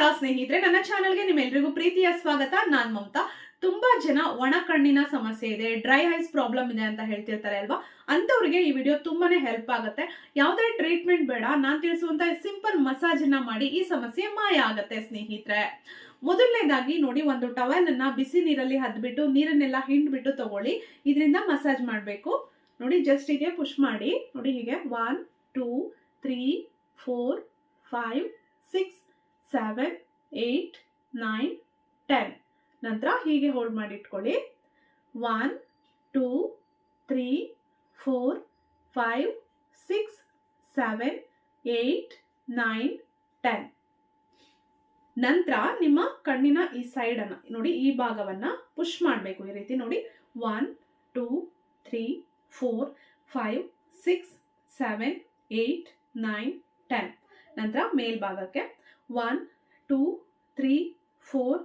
ನಮಸ್ಕಾರ, ಸ್ನೇಹಿತರೆ. ನನ್ನ ಚಾನೆಲ್ಗೆ ನಿಮ್ಮೆಲ್ರಿಗೂ ಪ್ರೀತಿಯ ಸ್ವಾಗತ. ನಾನ್ ಮಮತಾ. ತುಂಬಾ ಜನ ಒಣ ಕಣ್ಣಿನ ಸಮಸ್ಯೆ ಇದೆ, ಡ್ರೈ ಐಸ್ ಪ್ರಾಬ್ಲಮ್ ಇದೆ ಅಂತ ಹೇಳ್ತಿರ್ತಾರೆ ಅಲ್ವಾ? ಅಂತವ್ರಿಗೆ ಈ ವಿಡಿಯೋ ತುಂಬಾನೇ ಹೆಲ್ಪ್ ಆಗುತ್ತೆ. ಯಾವುದೇ ಟ್ರೀಟ್ಮೆಂಟ್ ಬೇಡ. ನಾನ್ ತಿಳಿಸುವಂತ ಸಿಂಪಲ್ ಮಸಾಜ್ ಅನ್ನ ಮಾಡಿ ಈ ಸಮಸ್ಯೆ ಮಾಯ ಆಗತ್ತೆ, ಸ್ನೇಹಿತರೆ. ಮೊದಲನೇದಾಗಿ ನೋಡಿ, ಒಂದು ಟವೆಲ್ ಅನ್ನ ಬಿಸಿ ನೀರಲ್ಲಿ ಹದ್ಬಿಟ್ಟು ನೀರನ್ನೆಲ್ಲ ಹಿಂಡ್ಬಿಟ್ಟು ತಗೊಳ್ಳಿ. ಇದರಿಂದ ಮಸಾಜ್ ಮಾಡಬೇಕು. ನೋಡಿ ಜಸ್ಟ್ ಹೀಗೆ ಪುಷ್ ಮಾಡಿ. ನೋಡಿ, ಹೀಗೆ one two three four five six seven eight nine ten ನಂತರ ಹೀಗೆ ಹೋಲ್ಡ್ ಮಾಡಿ ಇಟ್ಕೊಳ್ಳಿ one two three four five six seven eight nine ten ನಂತರ ನಿಮ್ಮ ಕಣ್ಣಿನ ಈ ಸೈಡನ್ನು ನೋಡಿ ಈ ಭಾಗವನ್ನು ಪುಷ್ ಮಾಡಬೇಕು ಈ ರೀತಿ ನೋಡಿ. One two three four five six seven eight nine ten ನಂತರ ಮೇಲ್ಭಾಗಕ್ಕೆ one two three four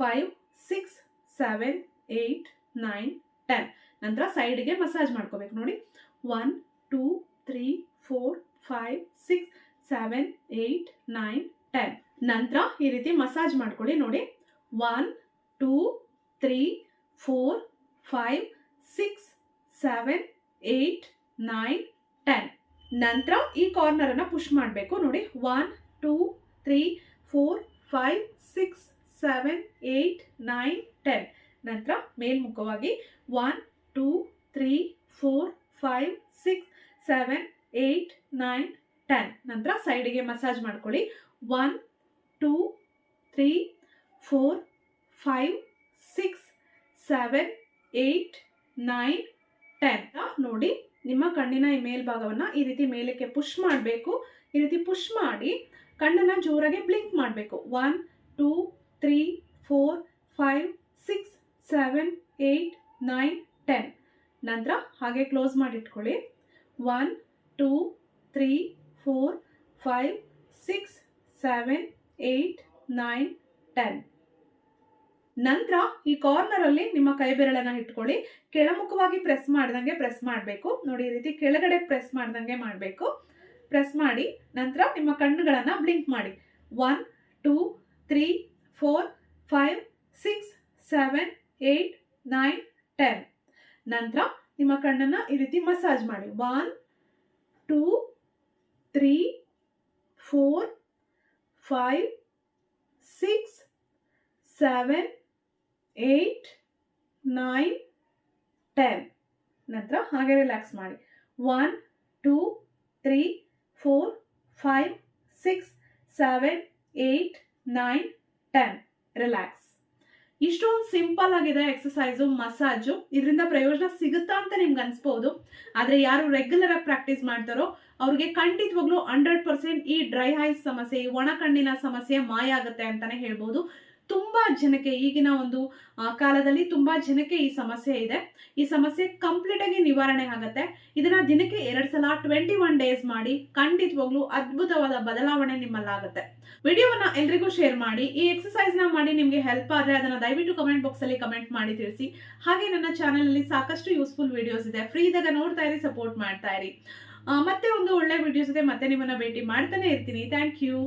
five six seven eight nine ten ನಂತರ ಸೈಡ್ಗೆ ಮಸಾಜ್ ಮಾಡ್ಕೋಬೇಕು ನೋಡಿ. One two three four five six seven eight nine ten ನಂತರ ಈ ರೀತಿ massage ಮಾಡ್ಕೊಳ್ಳಿ ನೋಡಿ. One two three four five six seven eight nine ten ನಂತರ ಈ ಕಾರ್ನರನ್ನು ಪುಷ್ ಮಾಡಬೇಕು ನೋಡಿ. One two three four five six seven eight nine ten ನಂತರ ಮೇಲ್ಮುಖವಾಗಿ one two three four five six seven eight nine ten ನಂತರ ಸೈಡಿಗೆ massage ಮಾಡ್ಕೊಳ್ಳಿ. One two three four five six seven eight nine ten ನೋಡಿ, ನಿಮ್ಮ ಕಣ್ಣಿನ ಈ ಮೇಲ್ಭಾಗವನ್ನು ಈ ರೀತಿ ಮೇಲಕ್ಕೆ ಪುಷ್ ಮಾಡಬೇಕು. ಈ ರೀತಿ ಪುಷ್ ಮಾಡಿ ಕಣ್ಣನ್ನು ಜೋರಾಗಿ ಬ್ಲಿಂಕ್ ಮಾಡಬೇಕು. One two three four five six seven eight nine ten ನಂತರ ಹಾಗೆ ಕ್ಲೋಸ್ ಮಾಡಿ ಇಟ್ಕೊಳ್ಳಿ one two three four five six seven eight nine ten ನಂತರ ಈ ಕಾರ್ನರ್ ಅಲ್ಲಿ ನಿಮ್ಮ ಕೈ ಬೆರಳನ್ನ ಇಟ್ಕೊಳ್ಳಿ. ಕೆಳಮುಖವಾಗಿ ಪ್ರೆಸ್ ಮಾಡ್ದಂಗೆ ಪ್ರೆಸ್ ಮಾಡಬೇಕು. ನೋಡಿ ಈ ರೀತಿ ಕೆಳಗಡೆ ಪ್ರೆಸ್ ಮಾಡ್ದಂಗೆ ಮಾಡಬೇಕು. ಪ್ರೆಸ್ ಮಾಡಿ, ನಂತರ ನಿಮ್ಮ ಕಣ್ಣುಗಳನ್ನು ಬ್ಲಿಂಕ್ ಮಾಡಿ. One two three four five six seven eight nine ten ನಂತರ ನಿಮ್ಮ ಕಣ್ಣನ್ನು ಈ ರೀತಿ ಮಸಾಜ್ ಮಾಡಿ. One two three four five six seven eight nine ten ನಂತರ ಹಾಗೆ ರಿಲ್ಯಾಕ್ಸ್ ಮಾಡಿ. One two three four five six seven eight nine ten relax ಇಷ್ಟೊಂದು ಸಿಂಪಲ್ ಆಗಿದೆ ಎಕ್ಸಸೈಸು ಮಸಾಜು ಇದರಿಂದ ಪ್ರಯೋಜನ ಸಿಗುತ್ತಾ ಅಂತ ನಿಮ್ಗೆ ಅನ್ಸ್ಬೋದು. ಆದರೆ ಯಾರು ರೆಗ್ಯುಲರ್ ಆಗಿ ಪ್ರಾಕ್ಟೀಸ್ ಮಾಡ್ತಾರೋ, ಅವ್ರಿಗೆ ಖಂಡಿತವಾಗ್ಲೂ ಹಂಡ್ರೆಡ್ ಪರ್ಸೆಂಟ್ ಈ ಡ್ರೈ ಐಸ್ ಸಮಸ್ಯೆ, ಈ ಒಣ ಕಣ್ಣಿನ ಸಮಸ್ಯೆ ಮಾಯ ಆಗುತ್ತೆ ಅಂತಾನೆ ಹೇಳ್ಬೋದು. ತುಂಬಾ ಜನಕ್ಕೆ ಈಗಿನ ಒಂದು ಕಾಲದಲ್ಲಿ ತುಂಬಾ ಜನಕ್ಕೆ ಈ ಸಮಸ್ಯೆ ಇದೆ. ಈ ಸಮಸ್ಯೆ ಕಂಪ್ಲೀಟ್ ಆಗಿ ನಿವಾರಣೆ ಆಗುತ್ತೆ. ಇದನ್ನ ದಿನಕ್ಕೆ ಎರಡು ಸಲ ಟ್ವೆಂಟಿ ಒನ್ ಡೇಸ್ ಮಾಡಿ ಖಂಡಿತವಾಗ್ಲೂ ಅದ್ಭುತವಾದ ಬದಲಾವಣೆ ನಿಮ್ಮಲ್ಲಾಗುತ್ತೆ. ವಿಡಿಯೋವನ್ನ ಎಲ್ರಿಗೂ ಶೇರ್ ಮಾಡಿ, ಈ ಎಕ್ಸಸೈಸ್ನ ಮಾಡಿ ನಿಮ್ಗೆ ಹೆಲ್ಪ್ ಆದ್ರೆ ಅದನ್ನ ದಯವಿಟ್ಟು ಕಮೆಂಟ್ ಬಾಕ್ಸ್ ಅಲ್ಲಿ ಕಮೆಂಟ್ ಮಾಡಿ ತಿಳಿಸಿ. ಹಾಗೆ ನನ್ನ ಚಾನಲ್ ಅಲ್ಲಿ ಸಾಕಷ್ಟು ಯೂಸ್ಫುಲ್ ವಿಡಿಯೋಸ್ ಇದೆ. ಫ್ರೀ ಇದ್ದಾಗ ನೋಡ್ತಾ ಇರಿ ಸಪೋರ್ಟ್ ಮಾಡ್ತಾ ಇರಿ. ಮತ್ತೆ ಒಂದು ಒಳ್ಳೆ ವಿಡಿಯೋಸ್ ಇದೆ. ಮತ್ತೆ ನಿಮ್ಮನ್ನ ಭೇಟಿ ಮಾಡ್ತಾನೆ ಇರ್ತೀನಿ. Thank you